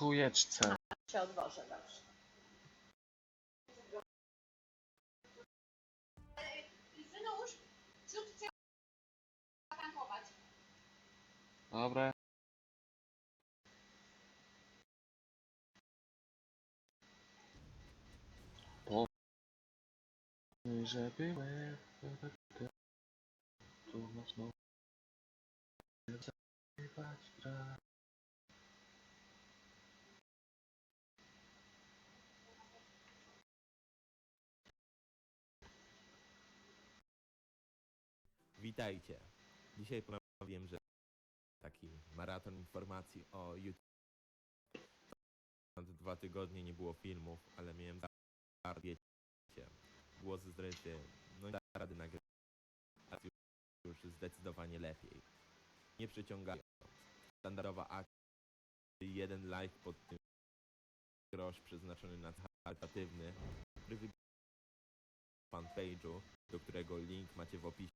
chujeczce. się odwożę zatankować. Dobra. Po... Żeby łeb... Tu mocno... Zaśpiewać gra. Witajcie. Dzisiaj powiem, że taki maraton informacji o YouTube. Ponad dwa tygodnie nie było filmów, ale miałem zar, wiecie, głos zryty, no i rady nagrać. A już zdecydowanie lepiej. Nie przyciągając. Standardowa akcja, jeden like pod tym grosz przeznaczony na charytatywny, który fanpage'u, do którego link macie w opisie.